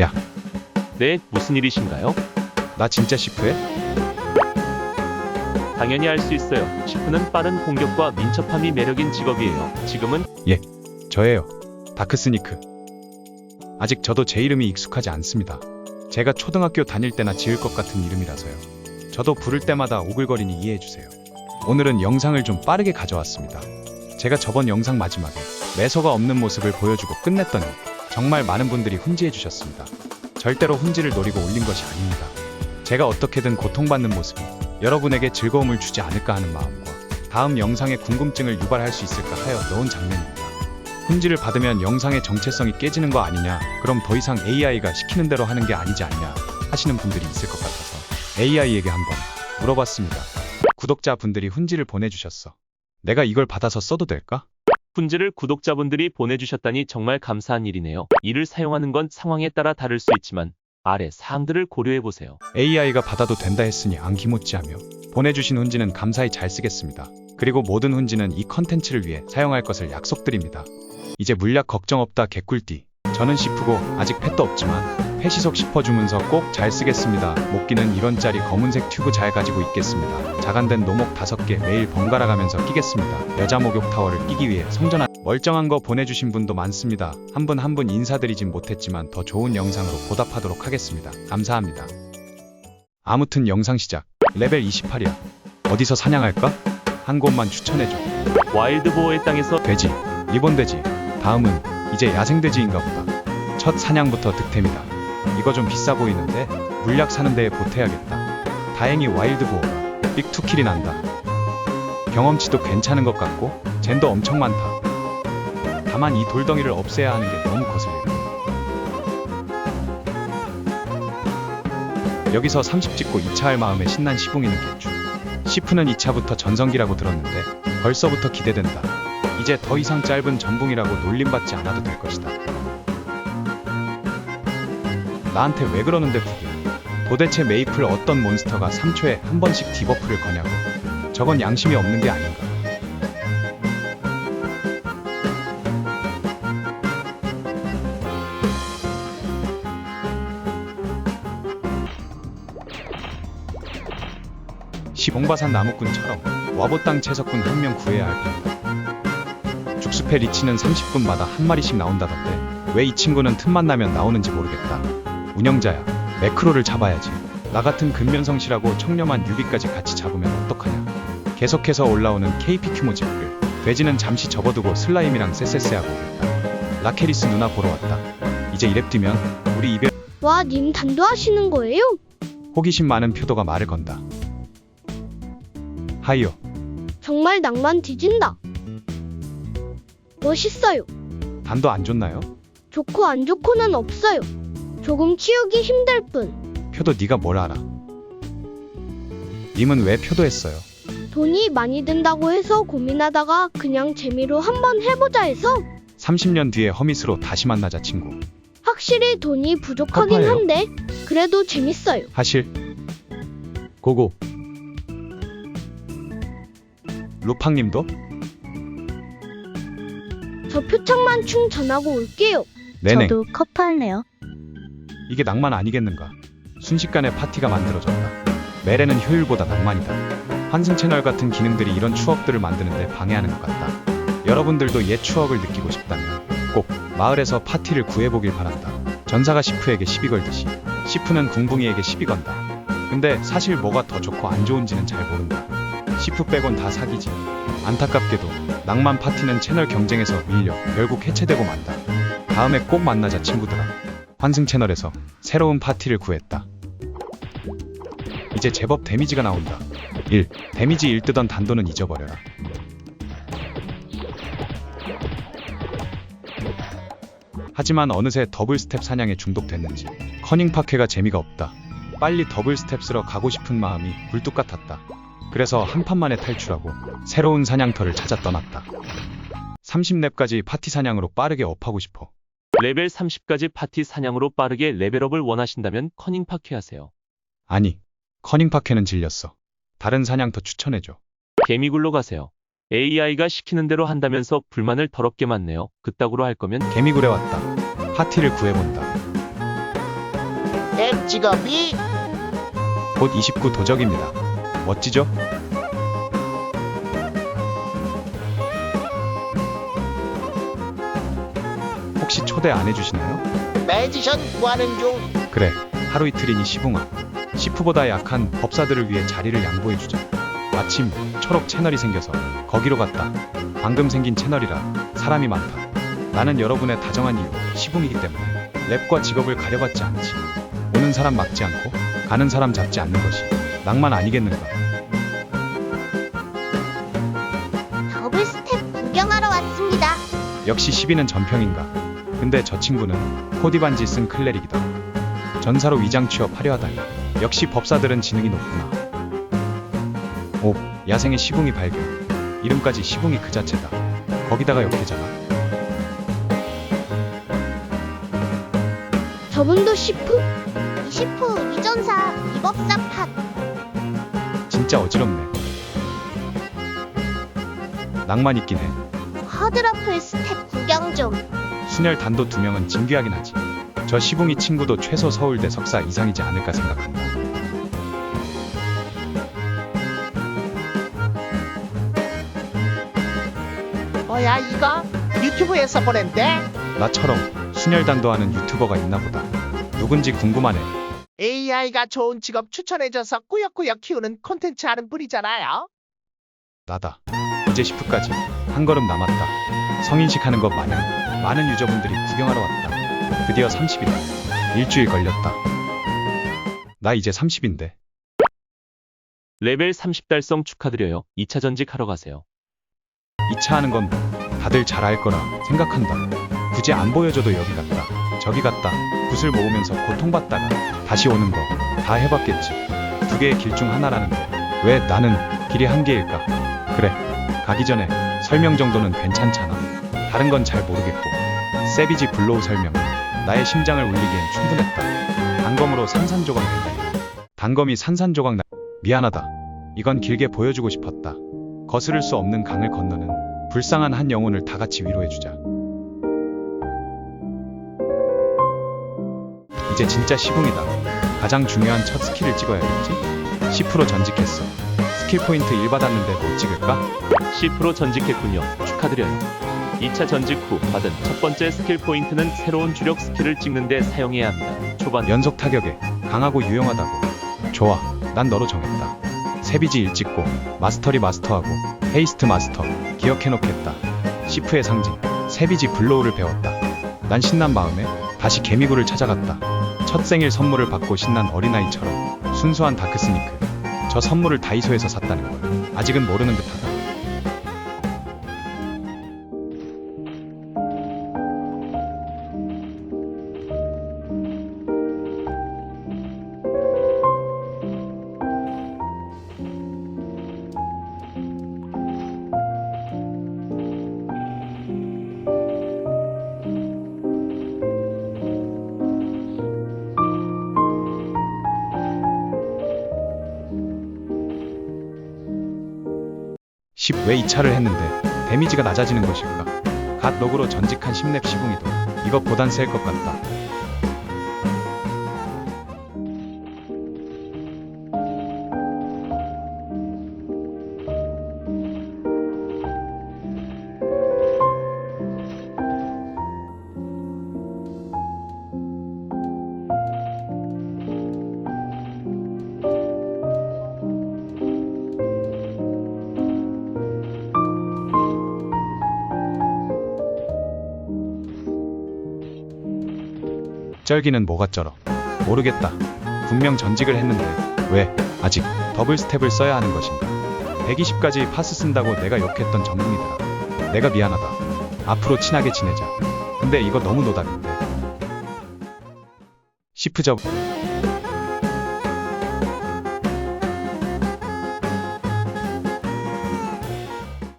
야. 네, 무슨 일이신가요? 나 진짜 시프해? 당연히 알 수 있어요. 시프는 빠른 공격과 민첩함이 매력인 직업이에요. 지금은 저예요. 다크스니크. 아직 저도 제 이름이 익숙하지 않습니다. 제가 초등학교 다닐 때나 지을 것 같은 이름이라서요. 저도 부를 때마다 오글거리니 이해해주세요. 오늘은 영상을 좀 빠르게 가져왔습니다. 제가 저번 영상 마지막에 매서가 없는 모습을 보여주고 끝냈더니 정말 많은 분들이 훈지해 주셨습니다. 절대로 훈지를 노리고 올린 것이 아닙니다. 제가 어떻게든 고통받는 모습이 여러분에게 즐거움을 주지 않을까 하는 마음과 다음 영상에 궁금증을 유발할 수 있을까 하여 넣은 장면입니다. 훈지를 받으면 영상의 정체성이 깨지는 거 아니냐, 그럼 더 이상 AI가 시키는 대로 하는 게 아니지 않냐 하시는 분들이 있을 것 같아서 AI에게 한번 물어봤습니다. 구독자분들이 훈지를 보내주셨어. 내가 이걸 받아서 써도 될까? 훈지를 구독자분들이 보내주셨다니 정말 감사한 일이네요. 이를 사용하는 건 상황에 따라 다를 수 있지만 아래 사항들을 고려해보세요. AI가 받아도 된다 했으니 안기모찌하며 보내주신 훈지는 감사히 잘 쓰겠습니다. 그리고 모든 훈지는 이 컨텐츠를 위해 사용할 것을 약속드립니다. 이제 물약 걱정 없다 개꿀띠. 저는 시프고 아직 펫도 없지만 펫이속 싶어주면서 꼭 잘 쓰겠습니다. 목기는 1원짜리 검은색 튜브 잘 가지고 있겠습니다. 자간된 노목 5개 매일 번갈아 가면서 끼겠습니다. 여자 목욕 타워를 끼기 위해 성전한 멀쩡한 거 보내주신 분도 많습니다. 한 분 한 분 인사드리진 못했지만 더 좋은 영상으로 보답하도록 하겠습니다. 감사합니다. 아무튼 영상 시작. 레벨 28이야. 어디서 사냥할까? 한 곳만 추천해줘. 와일드 보호의 땅에서 돼지, 리본 돼지. 다음은 이제 야생 돼지인가 보다. 첫 사냥부터 득템이다. 이거 좀 비싸 보이는데 물약 사는 데에 보태야겠다. 다행히 와일드 보호가 빅투킬이 난다. 경험치도 괜찮은 것 같고 젠도 엄청 많다. 다만 이 돌덩이를 없애야 하는 게 너무 거슬리네. 여기서 30 찍고 2차 할 마음에 신난 시붕이는 개추. 시프는 2차부터 전성기라고 들었는데 벌써부터 기대된다. 이제 더 이상 짧은 전붕이라고 놀림받지 않아도 될 것이다. 나한테 왜 그러는데 그게? 도대체 메이플 어떤 몬스터가 3초에 한 번씩 디버프를 거냐고. 저건 양심이 없는 게 아닌가. 시봉바산 나무꾼처럼 와보땅 채석꾼 한 명 구해야 할 판이다. 죽수패 리치는 30분마다 한 마리씩 나온다던데 왜 이 친구는 틈만 나면 나오는지 모르겠다. 운영자야, 매크로를 잡아야지. 나 같은 근면성실하고 청렴한 유비까지 같이 잡으면 어떡하냐. 계속해서 올라오는 KPQ 모집글. 돼지는 잠시 접어두고 슬라임이랑 쎄쎄쎄하고 오겠다. 라케리스 누나 보러 왔다. 이제 이랩 뛰면 우리 이별 와, 님 단도하시는 거예요? 호기심 많은 표도가 말을 건다. 하이요. 정말 낭만 뒤진다. 멋있어요. 단도 안 좋나요? 좋고 안 좋고는 없어요. 조금 키우기 힘들 뿐. 표도 네가 뭘 알아? 님은 왜 표도했어요? 돈이 많이 든다고 해서 고민하다가 그냥 재미로 한번 해보자 해서 30년 뒤에 허밋으로 다시 만나자 친구. 확실히 돈이 부족하긴 파파예요. 한데 그래도 재밌어요. 하실. 고고. 루팡님도? 저 표창만 충전하고 올게요. 네네. 저도 커프 할래요. 이게 낭만 아니겠는가? 순식간에 파티가 만들어졌다. 메레는 효율보다 낭만이다. 환승 채널 같은 기능들이 이런 추억들을 만드는데 방해하는 것 같다. 여러분들도 옛 추억을 느끼고 싶다면 꼭 마을에서 파티를 구해보길 바란다. 전사가 시프에게 시비 걸듯이 시프는 궁붕이에게 시비 건다. 근데 사실 뭐가 더 좋고 안 좋은지는 잘 모른다. 시프 빼곤 다 사기지. 안타깝게도 낭만 파티는 채널 경쟁에서 밀려 결국 해체되고 만다. 다음에 꼭 만나자 친구들아. 환승 채널에서 새로운 파티를 구했다. 이제 제법 데미지가 나온다. 1. 데미지 1 뜨던 단도는 잊어버려라. 하지만 어느새 더블 스텝 사냥에 중독됐는지 커닝 파괴가 재미가 없다. 빨리 더블 스텝 쓰러 가고 싶은 마음이 굴뚝 같았다. 그래서 한 판만에 탈출하고 새로운 사냥터를 찾아 떠났다. 30렙까지 파티 사냥으로 빠르게 업하고 싶어. 레벨 30까지 파티 사냥으로 빠르게 레벨업을 원하신다면 커닝 파괴 하세요. 아니, 커닝 파괴는 질렸어. 다른 사냥터 추천해줘. 개미굴로 가세요. AI가 시키는 대로 한다면서 불만을 더럽게 많네요. 그따구로 할 거면 개미굴에 왔다. 파티를 구해본다. 앱 직업이 곧 29 도적입니다. 멋지죠? 혹시 초대 안 해주시나요? 매지션 구하는 중 그래, 하루 이틀이니 시붕아. 시프보다 약한 법사들을 위해 자리를 양보해주자. 마침 초록 채널이 생겨서 거기로 갔다. 방금 생긴 채널이라 사람이 많다. 나는 여러분의 다정한 이유, 시붕이기 때문에 랩과 직업을 가려받지 않지. 오는 사람 막지 않고 가는 사람 잡지 않는 것이 낭만 아니겠는가. 더블 스텝 구경하러 왔습니다. 역시 12는 전평인가. 근데 저 친구는 코디 반지 쓴 클레릭이다. 전사로 위장 취업하려 하다니. 역시 법사들은 지능이 높구나. 오, 야생의 시붕이 발견. 이름까지 시붕이 그 자체다. 거기다가 역해잖아. 저분도 시프? 시프 이전사 이법사 팟. 진짜 어지럽네. 낭만 있긴 해. 허드러플 스텝 구경 좀. 순혈 단도 두 명은 진귀하긴 하지. 저 시붕이 친구도 최소 서울대 석사 이상이지 않을까 생각한다. 뭐야 이거 유튜브에서 보낸대 나처럼 순혈 단도하는 유튜버가 있나 보다. 누군지 궁금하네. AI가 좋은 직업 추천해줘서 꾸역꾸역 키우는 콘텐츠 하는 분이잖아요 나다. 이제 10부까지 한 걸음 남았다. 성인식 하는 것 마냥 많은 유저분들이 구경하러 왔다. 드디어 30이다. 일주일 걸렸다. 나 이제 30인데. 레벨 30 달성 축하드려요. 2차 전직 하러 가세요. 2차 하는 건 다들 잘 알 거라 생각한다. 굳이 안 보여줘도 여기 갔다. 저기 갔다. 붓을 모으면서 고통받다가 다시 오는 거 다 해봤겠지. 두 개의 길 중 하나라는데 왜 나는 길이 한 개일까? 그래. 가기 전에 설명 정도는 괜찮잖아. 다른 건 잘 모르겠고. 세비지 블로우 설명. 나의 심장을 울리기엔 충분했다. 단검으로 산산조각 낸다. 단검이 산산조각 나. 미안하다. 이건 길게 보여주고 싶었다. 거스를 수 없는 강을 건너는 불쌍한 한 영혼을 다 같이 위로해주자. 이제 진짜 시붕이다. 가장 중요한 첫 스킬을 찍어야겠지? 10% 전직했어. 스킬 포인트 1 받았는데 못 찍을까? 10% 전직했군요. 축하드려요. 2차 전직 후 받은 첫 번째 스킬 포인트는 새로운 주력 스킬을 찍는데 사용해야 합니다. 초반 연속 타격에 강하고 유용하다고. 좋아, 난 너로 정했다. 세비지 일 찍고 마스터리 마스터하고 헤이스트 마스터 기억해놓겠다. 시프의 상징 세비지 블로우를 배웠다. 난 신난 마음에 다시 개미굴을 찾아갔다. 첫 생일 선물을 받고 신난 어린아이처럼 순수한 다크스니크. 저 선물을 다이소에서 샀다는 걸 아직은 모르는 듯하다. 왜 이 차를 했는데 데미지가 낮아지는 것일까? 갓 록으로 전직한 10렙 시붕이도 이것보단 셀 것 같다. 쩔기는 뭐가 쩔어? 모르겠다. 분명 전직을 했는데 왜 아직 더블 스텝을 써야 하는 것인가? 120까지 파스 쓴다고 내가 욕했던 전문이더라. 내가 미안하다. 앞으로 친하게 지내자. 근데 이거 너무 노답인데. 시프 접